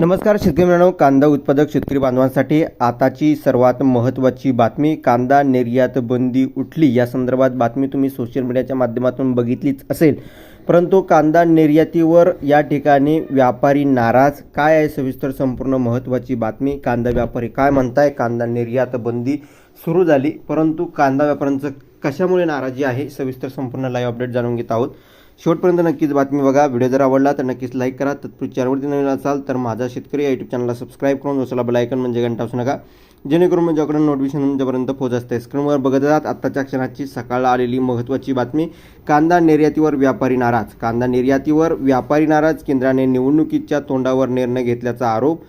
नमस्कार शेतकरी मित्रांनो कांदा उत्पादक शेतकरी बांधवांसाठी आताची सर्वात महत्त्वाची बातमी कांदा निर्यात बंदी उठली. या संदर्भात बातमी तुम्ही सोशल मीडियाच्या माध्यमातून बघितलीच असेल. परंतु कांदा निर्यातीवर या ठिकाणी व्यापारी नाराज. काय आहे सविस्तर संपूर्ण महत्त्वाची बातमी? कांदा व्यापारी काय म्हणताय? कांदा निर्यात बंदी सुरू झाली. परंतु कांदा व्यापाऱ्यांचं कशामुळे नाराजी आहे? सविस्तर संपूर्ण लाईव्ह अपडेट जाणून घेत आहोत. शेवटपर्यंत नक्कीच बातमी बघा. व्हिडिओ जर आवडला तर नक्कीच लाईक करा. तत्पूर्वी चॅनलवरती नवीन असाल तर माझा शेतकरी या यूट्यूब चॅनलला सबस्क्राईब करून दुसरा बेलायकन म्हणजे घंटा असू नका. जेणेकरून म्हणजे माझ्याकडे नोटिफिकेशन तुमच्यापर्यंत पोहोच असते. स्क्रीनवर बघत जात आत्ताच्या क्षणाची सकाळला आलेली महत्त्वाची बातमी. कांदा निर्यातीवर व्यापारी नाराज. कांदा निर्यातीवर व्यापारी नाराज. केंद्राने निवडणुकीच्या तोंडावर निर्णय घेतल्याचा आरोप.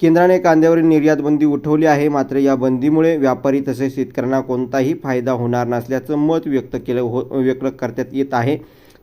केंद्राने कांद्यावरील निर्यात बंदी उठवली आहे. मात्र या बंदीमुळे व्यापारी तसेच शेतकऱ्यांना कोणताही फायदा होणार नसल्याचं मत व्यक्त केलं हो व्यक्त करण्यात येत आहे.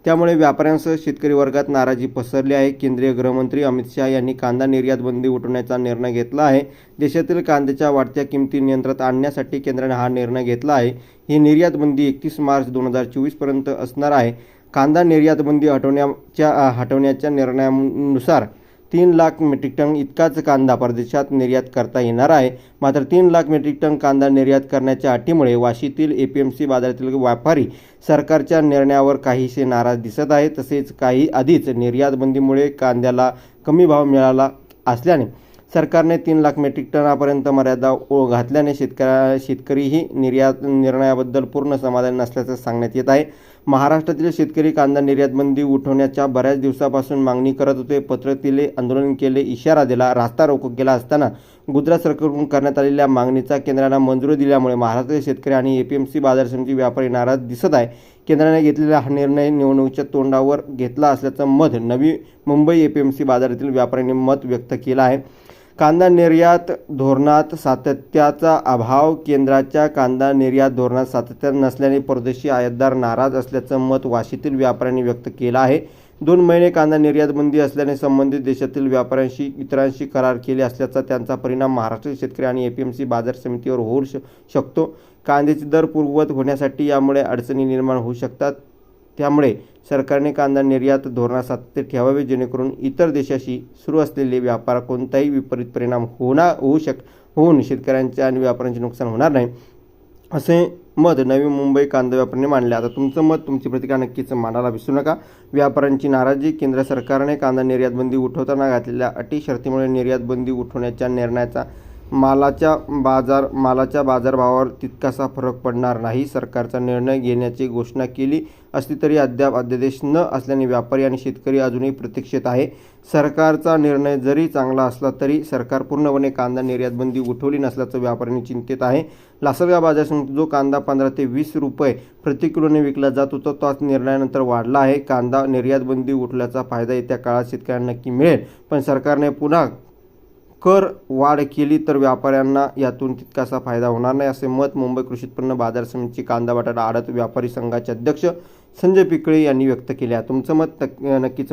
त्यामुळे व्यापाऱ्यांसह शेतकरी वर्गात नाराजी पसरली आहे. केंद्रीय गृहमंत्री अमित शहा यांनी कांदा निर्यात बंदी उठवण्याचा निर्णय घेतला आहे. देशातील कांद्याच्या वाढत्या किमती नियंत्रणात आणण्यासाठी केंद्राने हा निर्णय घेतला आहे. ही निर्यात बंदी एकतीस मार्च दोन हजार चोवीसपर्यंत असणार आहे. कांदा निर्यात बंदी हटवण्याच्या हटवण्याच्या निर्णयानुसार तीन लाख मेट्रिक टन इतकाच कांदा परदेशात निर्यात करता येणार आहे. मात्र तीन लाख मेट्रिक टन कांदा निर्यात करण्याच्या अटीमुळे वाशीतील ए पी एम सी बाजारातील व्यापारी सरकारच्या निर्णयावर काहीसे नाराज दिसत आहे तसेच काही आधीच निर्यात बंदीमुळे कांद्याला कमी भाव मिळाला असल्याने सरकारने तीन लाख मेट्रिक टनापर्यंत मर्यादा ओ घातल्याने शेतकऱ्या शेतकरीही निर्यात निर्णयाबद्दल पूर्ण समाधान नसल्याचं सांगण्यात येत आहे. महाराष्ट्रातील शेतकरी कांदा निर्यातबंदी उठवण्याच्या बऱ्याच दिवसापासून मागणी करत होते. पत्र दिले आंदोलन केले इशारा दिला रास्ता रोको केला असताना गुजरात सरकारकडून करण्यात आलेल्या मागणीचा केंद्रानं मंजुरी दिल्यामुळे महाराष्ट्रातील शेतकरी आणि ए पी एम सी बाजार समिती व्यापारी नाराज दिसत आहे. केंद्राने घेतलेला हा निर्णय निवडणुकीच्या तोंडावर घेतला असल्याचं मत Navi Mumbai A P M C बाजारातील व्यापाऱ्यांनी मत व्यक्त केलं आहे. कांदा निर्यात धोरणात सातत्याचा अभाव केंद्राच्या कांदा निर्यात धोरणात सातत्य नसल्याने परदेशी आयातदार नाराज असल्याचं मत वाशीतील व्यापाऱ्यांनी व्यक्त केलं आहे. दोन महिने कांदा निर्यात बंदी असल्याने संबंधित देशातील व्यापाऱ्यांशी इतरांशी करार केले असल्याचा त्यांचा परिणाम महाराष्ट्र शेतकरी आणि एपीएमसी बाजार समितीवर होऊ श शकतो. कांद्याचे दर पूर्ववत होण्यासाठी यामुळे अडचणी निर्माण होऊ शकतात. त्यामुळे सरकारने कांदा निर्यात धोरणात सातत्य ठेवावे जेणेकरून इतर देशाशी सुरू असलेले व्यापार कोणताही विपरीत परिणाम होणार होऊ शक होऊन शेतकऱ्यांचे आणि व्यापाऱ्यांचे नुकसान होणार नाही असे मत नवी मुंबई कांदा व्यापाऱ्यांनी मांडले. आता तुमचं मत तुमची प्रतिक्रिया नक्कीच मांडायला विसरू नका. व्यापाऱ्यांची नाराजी केंद्र सरकारने कांदा निर्यात बंदी उठवताना घातलेल्या अटी शर्तीमुळे निर्यात बंदी उठवण्याच्या निर्णयाचा मालाच्या बाजार मालाच्या बाजारभावावर तितकासा फरक पडणार नाही. सरकारचा निर्णय घेण्याची घोषणा केली असली तरी अद्याप अध्यादेश न असल्याने व्यापारी आणि शेतकरी अजूनही प्रतीक्षेत आहे. सरकारचा निर्णय जरी चांगला असला तरी सरकार पूर्णपणे कांदा निर्यात बंदी उठवली नसल्याचं व्यापाऱ्यांनी चिंतेत आहे. लासलगाव बाजार समितीत जो कांदा पंधरा ते वीस रुपये प्रति किलोने विकला जात होता तोच निर्णयानंतर वाढला आहे. कांदा निर्यात बंदी उठल्याचा फायदा येत्या काळात शेतकऱ्यांना नक्की मिळेल. पण सरकारने पुन्हा कर वाढ केली तर व्यापाऱ्यांना यातून तितकासा फायदा होणार नाही असे मत मुंबई कृषी उत्पन्न बाजार समितीची कांदा बटाटा आडत व्यापारी संघाचे अध्यक्ष संजय पिकळे यांनी व्यक्त केले आहे. तुमचं मत नक्कीच